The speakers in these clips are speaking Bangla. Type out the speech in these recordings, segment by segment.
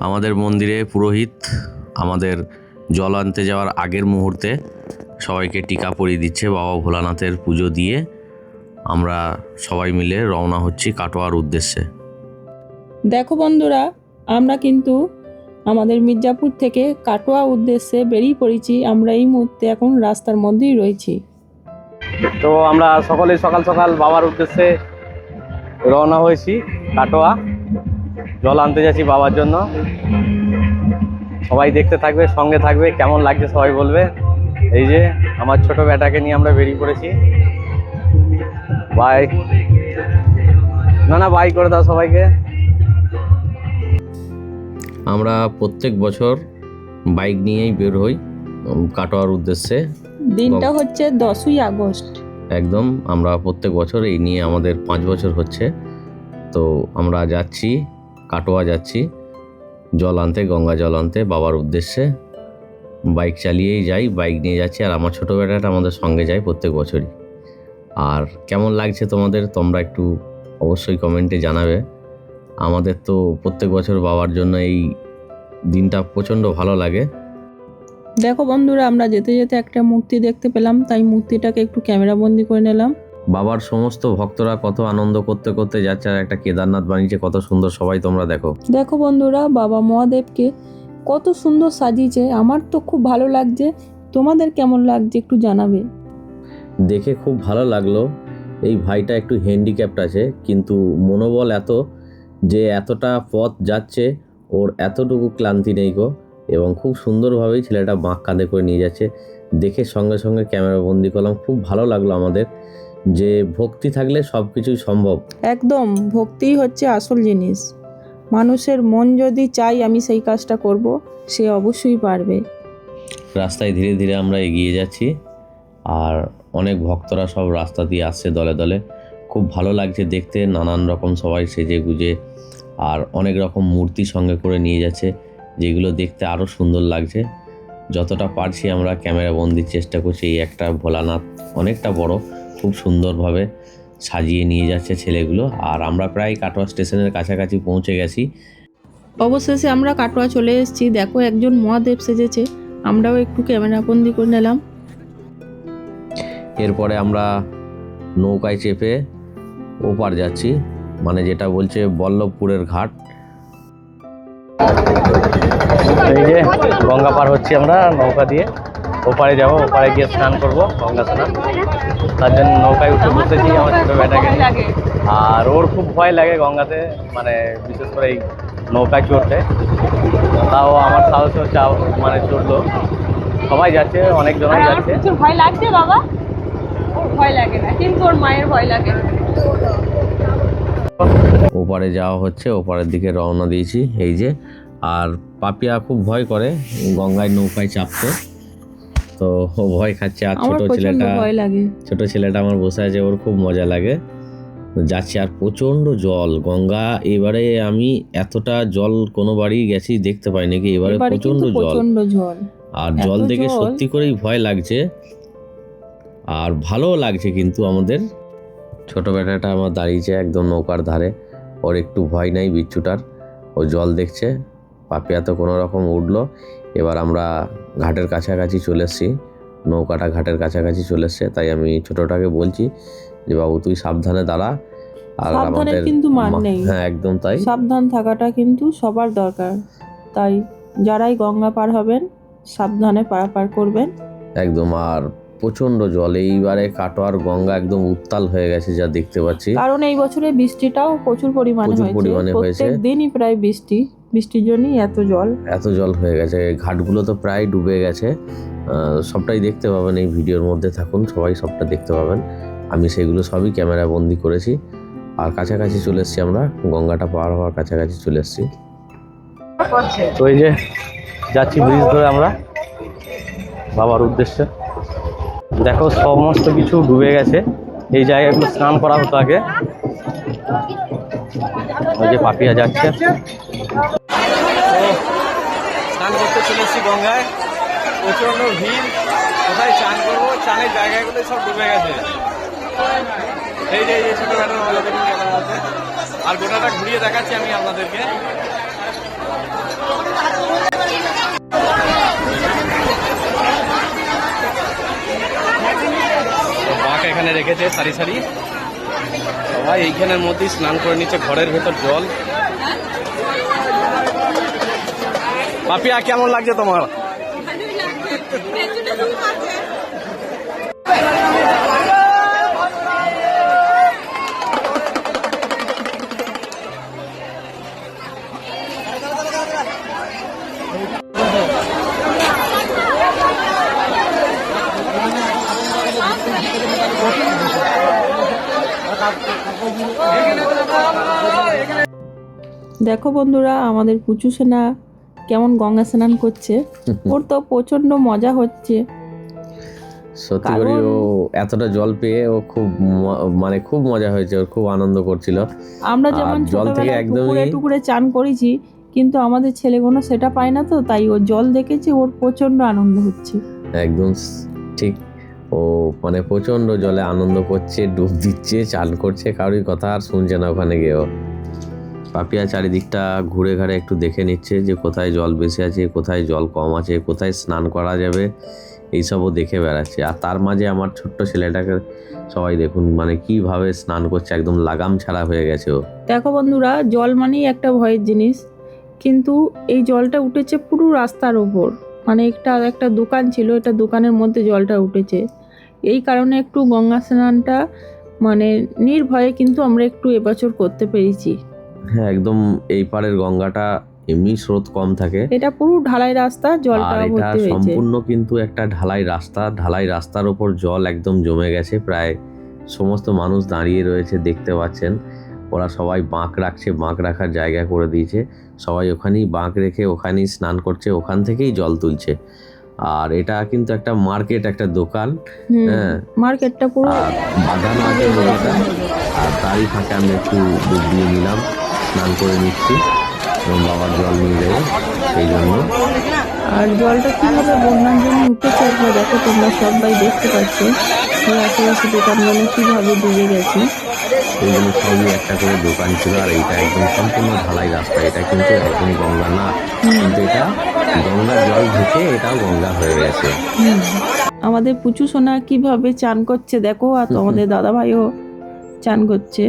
আমাদের মন্দিরে পুরোহিত আমাদের জল আনতে যাওয়ার আগের মুহূর্তে সবাইকে টিকা পরিয়ে দিচ্ছে বাবা ভোলানাথের পুজো দিয়ে। আমরা সবাই মিলে রওনা হচ্ছি কাটোয়ার উদ্দেশ্যে। দেখো বন্ধুরা আমরা কিন্তু আমাদের মির্জাপুর থেকে কাটোয়া উদ্দেশ্যে বেরিয়ে পড়েছি। আমরা এই মুহূর্তে এখন রাস্তার মধ্যেই রয়েছি। তো আমরা সকলেই সকাল সকাল বাবার উদ্দেশ্যে রওনা হয়েছি কাটোয়া। জল আনতে যাচ্ছি বাবার জন্য। সবাই দেখতে থাকবে সঙ্গে থাকবে কেমন লাগছে সবাই বলবে। এই যে আমার ছোট বেটাকে নিয়ে আমরা বেরিয়ে পড়েছি। বাই না না বাই করে দাও সবাইকে। আমরা প্রত্যেক বছর বাইক নিয়েই বের হই কাটোয়ার উদ্দেশ্যে। দিনটা হচ্ছে দশই আগস্ট। একদম আমরা প্রত্যেক বছর এই নিয়ে আমাদের পাঁচ বছর হচ্ছে। তো আমরা যাচ্ছি কাটোয়া যাচ্ছি। জল আনতে, গঙ্গা জল আনতে, বাবার উদ্দেশ্যে। বাইক চালিয়েই যাই, বাইক নিয়ে যাচ্ছি। আর আমার ছোটো বেটাটা আমাদের সঙ্গে যায় প্রত্যেক বছরই। আর কেমন লাগছে তোমাদের, তোমরা একটু অবশ্যই কমেন্টে জানাবে। আমাদের তো প্রত্যেক বছর বাবার জন্য এই দিনটা প্রচণ্ড ভালো লাগে। দেখো বন্ধুরা, আমরা যেতে যেতে একটা মূর্তি দেখতে পেলাম। তাই মূর্তিটাকে একটু ক্যামেরা বন্দি করে নিলাম। বাবার সমস্ত ভক্তরা কত আনন্দ করতে করতে যাচ্ছে আর একটা কেদারনাথ বানিয়েছে কত সুন্দর সবাই তোমরা দেখো। দেখো বন্ধুরা বাবা মহাদেবকে কত সুন্দর সাজিয়েছে। আমার তো খুব ভালো লাগছে। তোমাদের কেমন লাগছে একটু জানাবে। দেখে খুব ভালো লাগল। এই ভাইটা একটু হ্যান্ডিক্যাপ্ট আছে কিন্তু মনোবল এত যে এতটা পথ যাচ্ছে ওর এতটুকু ক্লান্তি নেই গো। এবং খুব সুন্দরভাবেই ছেলেটা বাঁক কাঁধে করে নিয়ে যাচ্ছে। দেখে সঙ্গে সঙ্গে ক্যামেরা বন্দি করলাম। খুব ভালো লাগল আমাদের। যে ভক্তি থাকলে সব কিছুই সম্ভব। একদম ভক্তিই হচ্ছে আসল জিনিস। মানুষের মন যদি চাই আমি সেই কাজটা করব সে অবশ্যই পারবে। রাস্তায় ধীরে ধীরে আমরা এগিয়ে যাচ্ছি আর অনেক ভক্তরা সব রাস্তা দিয়ে আসছে দলে দলে। খুব ভালো লাগছে দেখতে নানান রকম সবাই সেজে গুজে আর অনেক রকম মূর্তি সঙ্গে করে নিয়ে যাচ্ছে যেগুলো দেখতে আরও সুন্দর লাগছে। যতটা পারছি আমরা ক্যামেরা বন্দির চেষ্টা করছি এই একটা ভোলানাথ অনেকটা বড়। খুব সুন্দরভাবে সাজিয়ে নিয়ে যাচ্ছে ছেলেগুলো। আর আমরা প্রায় কাটোয়া স্টেশনের কাছাকাছি পৌঁছে গেছি। অবশেষে আমরা কাটোয়া চলে এসেছি। দেখো একজন মহাদেব সেজেছে। আমরাও একটু ক্যামেরা বন্দি করে নিলাম। এরপরে আমরা নৌকায় চেপে ওপার যাচ্ছি। মানে যেটা বলছে বল্লভপুরের ঘাট। এই যে গঙ্গা পার হচ্ছি আমরা নৌকা দিয়ে। ওপারে যাব ওপারে গিয়ে স্নান করব গঙ্গা স্নান। তার জন্য নৌকায় উঠে বসেছি আমার ছোটো বেটাকে আর ওর খুব ভয় লাগে গঙ্গাতে মানে বিশেষ করে এই নৌকায় চড়তে। তাও আমার সাহসেও চা মানে চড়লো। সবাই যাচ্ছে অনেক জনাই যাচ্ছে। ভয় লাগছে বাবা। ওর ভয় লাগে না কিন্তু ওর মায়ের ভয় লাগে। ওপারে যাওয়া হচ্ছে ওপারের দিকে রওনা দিয়েছি এই যে। আর পাপিয়া খুব ভয় করে গঙ্গায় নৌকায় চাপতে তো ও ভয় খাচ্ছে। আর ছোট ছেলেটা ভয় লাগে। ছোট ছেলেটা আমার বসে আছে ওর খুব মজা লাগে। যাচ্ছি আর প্রচণ্ড জল। গঙ্গা এবারে আমি এতটা জল কোনো বাড়ি গেছি দেখতে পাই নাকি এবারে প্রচণ্ড জল। প্রচণ্ড জল। আর জল দেখে সত্যি করেই ভয় লাগছে। আর ভালোও লাগছে কিন্তু আমাদের। ছোট বেটাটা আমার দাঁড়িয়েছে একদম নৌকার ধারে। ওর একটু ভয় নাই বিচ্ছুটার। ও জল দেখছে। পাপিয়া তো কোনো রকম উঠল। এবার আমরা ঘাটের কাছাকাছি চলে এসেছি। নৌকাটা ঘাটের কাছাকাছি চলে এসছে তাই আমি ছোটটাকে বলছি যে বাবু তুই সাবধানে দাঁড়া। আর আমাদের কিন্তু মান নেই। হ্যাঁ একদম তাই। সাবধান থাকাটা কিন্তু সবার দরকার। তাই যারাই গঙ্গা পার হবেন সাবধানে পারাপার করবেন। একদম আর প্রচণ্ড জল। এইবারে কাটোয়ার গঙ্গা একদম উত্তাল হয়ে গেছে যা দেখতে পাচ্ছি। কারণ এই বছরে বৃষ্টিটাও প্রচুর পরিমাণে প্রচুর পরিমাণে হয়েছে। প্রত্যেক দিনই প্রায় বৃষ্টি। বৃষ্টির জন্যই এত জল। এত জল হয়ে গেছে। ঘাটগুলো তো প্রায় ডুবে গেছে। সবটাই দেখতে পাবেন এই ভিডিওর মধ্যে থাকুন। সবাই সবটা দেখতে পাবেন। আমি সেগুলো সবই ক্যামেরা বন্দি করেছি। আর কাছাকাছি চলে এসেছি আমরা। গঙ্গাটা পার হওয়ার কাছাকাছি চলে এসেছি। তো এই যে যাচ্ছি ব্রিজ ধরে আমরা। বাবার উদ্দেশ্যে। দেখো, সমস্ত কিছু ডুবে গেছে। এই জায়গাগুলো স্নান করা হতো আগে। ওই যে পাপিয়া যাচ্ছে। স্নান করতে চলে এসেছি গঙ্গায়। প্রচণ্ড ভিড়। কোথায় চান করব? চানের জায়গাগুলো সব ডুবে গেছে। এই যে, এই ছোটোখাটো ভালো দেখুন ক্যামেরা আছে। আর গোটাটা ঘুরিয়ে দেখাচ্ছি আমি আপনাদেরকে। বাঘ এখানে রেখেছে, সারি সারি। সবাই এইখানের মধ্যেই স্নান করে নিচ্ছে, ঘরের ভেতর জল। পাপিয়া কেমন লাগছে তোমার? দেখো বন্ধুরা আমাদের পুচু সেনা কেমন গঙ্গা স্নান করছে? ওর তো প্রচণ্ড মজা হচ্ছে। সত্যি করে ও এতটা জল পেয়ে ও খুব মানে খুব মজা হয়েছে ওর খুব আনন্দ করছিল। আমরা যেমন জল থেকে একদমই- টুকুরে চান করেছি কিন্তু আমাদের ছেলেগুলো সেটা পায় না তো তাই ও জল দেখেছে ওর প্রচণ্ড আনন্দ হচ্ছে। একদম ঠিক। ও মানে প্রচণ্ড জলে আনন্দ করছে ডুব দিচ্ছে চান করছে কারোর কথা আর শুনছে না ওখানে গিয়েও পাপিয়া চারিদিকটা ঘুরে ঘাড়ে একটু দেখে নিচ্ছে যে কোথায় জল বেশি আছে, কোথায় জল কম আছে, কোথায় স্নান করা যাবে, এইসবও দেখে বেড়াচ্ছে। আর তার মাঝে আমার ছোট্ট ছেলেটাকে সবাই দেখুন মানে কীভাবে স্নান করছে, একদম লাগাম ছাড়া হয়ে গেছে ও। দেখো বন্ধুরা, জল মানেই একটা ভয়ের জিনিস, কিন্তু এই জলটা উঠেছে পুরো রাস্তার ওপর। মানে একটা একটা দোকান ছিল এটা দোকানের মধ্যে জলটা উঠেছে। এই কারণে একটু গঙ্গা স্নানটা মানে নির্ভয়ে কিন্তু আমরা একটু এবছর করতে পেরেছি। হ্যাঁ একদম এই পারের গঙ্গাটা এমনি স্রোত কম থাকে। এটা পুরো ঢালাই রাস্তা জলটা আর এটা সম্পূর্ণ কিন্তু একটা ঢালাই রাস্তা। ঢালাই রাস্তার ওপর জল একদম জমে গেছে। প্রায় সমস্ত মানুষ দাঁড়িয়ে রয়েছে দেখতে পাচ্ছেন। ওরা সবাই বাঁক রাখছে বাঁক রাখার জায়গা করে দিয়েছে। সবাই ওখানেই বাঁক রেখে ওখানেই স্নান করছে ওখান থেকেই জল তুলছে। আর এটা কিন্তু একটা মার্কেট একটা দোকান। হ্যাঁ। মার্কেটটা পুরো বাঁধানো আছে আর তারই ফাঁকে আমি একটু ডুব দিয়ে নিলাম। স্নান করে নিচ্ছি এবং বাবার জল নিয়ে দেবো সেই জন্য। আর জলটা কীভাবে বন্যার জন্য উঠেছে একবার দেখো তোমরা সবাই দেখতে পাচ্ছ। এই আশেপাশে দোকানগুলো কীভাবে ডুবে গেছে। এইগুলো সবই একটা করে দোকান ছিল আর এইটা একদম সম্পূর্ণ ঢালাই রাস্তা। এটা কিন্তু একদম গঙ্গা না। কিন্তু এটা গঙ্গার জল ঢুকে এটাও গঙ্গা হয়ে গেছে। আমাদের পুচু সোনা কীভাবে চান করছে দেখো আর তোমাদের দাদা ভাইও চান করছে।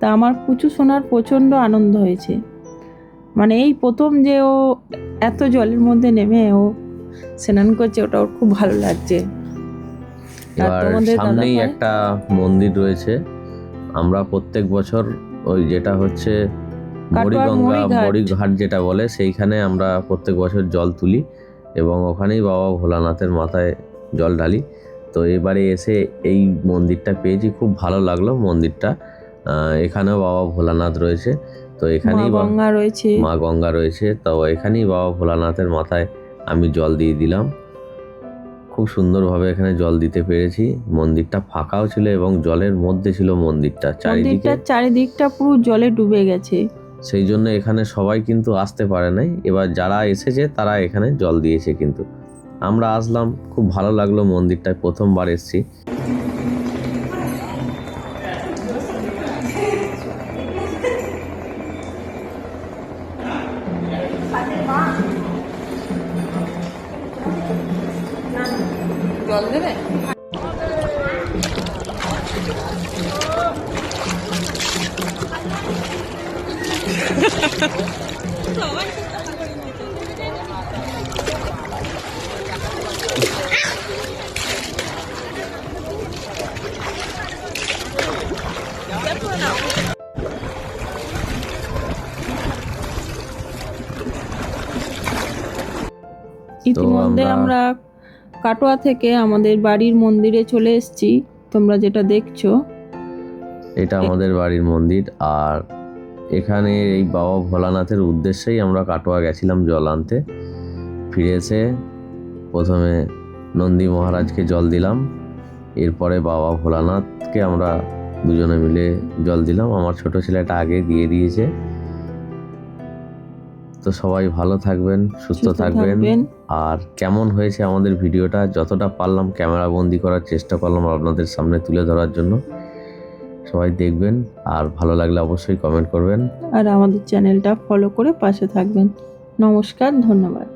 তা আমার পুচু শোনার প্রচণ্ড আনন্দ হয়েছে। মানে এই প্রথম যে ও এত জলের মধ্যে নেমে ও স্নান করছে ওটা ওর খুব ভালো লাগছে। সামনেই একটা মন্দির রয়েছে। আমরা প্রত্যেক বছর ওই যেটা হচ্ছে কাটোয়ার মরিগঙ্গা মরিঘাট। মরিঘাট যেটা বলে সেইখানে আমরা প্রত্যেক বছর জল তুলি এবং ওখানেই বাবা ভোলানাথের মাথায় জল ঢালি। তো এবারে এসে এই মন্দিরটা পেয়েছি খুব ভালো লাগল মন্দিরটা। এখানেও বাবা ভোলানাথ রয়েছে। তো এখানেই গঙ্গা রয়েছে। মা গঙ্গা রয়েছে। তো এখানেই বাবা ভোলানাথের মাথায় আমি জল দিয়ে দিলাম। খুব সুন্দরভাবে এখানে জল দিতে পেরেছি। মন্দিরটা ফাঁকাও ছিল এবং জলের মধ্যে ছিল মন্দিরটা। চারিদিকে মন্দিরটার চারিদিকটা পুরো জলে ডুবে গেছে। সেই জন্য এখানে সবাই কিন্তু আসতে পারে নাই। এবার যারা এসেছে তারা এখানে জল দিয়েছে কিন্তু। আমরা আসলাম। খুব ভালো লাগল মন্দিরটায় প্রথমবার এসেছি। জল দেবে ইতিমধ্যে আমরা- আমরা কাটোয়া থেকে আমাদের বাড়ির মন্দিরে চলে এসেছি। তোমরা যেটা দেখছ। এটা আমাদের বাড়ির মন্দির। আর এখানে এই বাবা ভোলানাথের উদ্দেশ্যেই আমরা কাটোয়া গেছিলাম জল আনতে। ফিরে এসে প্রথমে নন্দী মহারাজকে জল দিলাম। এরপরে বাবা ভোলানাথকে আমরা দুজনে মিলে জল দিলাম। আমার ছোট ছেলেটা আগে দিয়ে দিয়েছে। তো সবাই ভালো থাকবেন সুস্থ থাকবেন। আর কেমন হয়েছে আমাদের ভিডিওটা যতটা পারলাম ক্যামেরা বন্দি করার চেষ্টা করলাম আপনাদের সামনে তুলে ধরার জন্য। সবাই দেখবেন আর ভালো লাগলে অবশ্যই কমেন্ট করবেন। আর আমাদের চ্যানেলটা ফলো করে পাশে থাকবেন। নমস্কার ধন্যবাদ।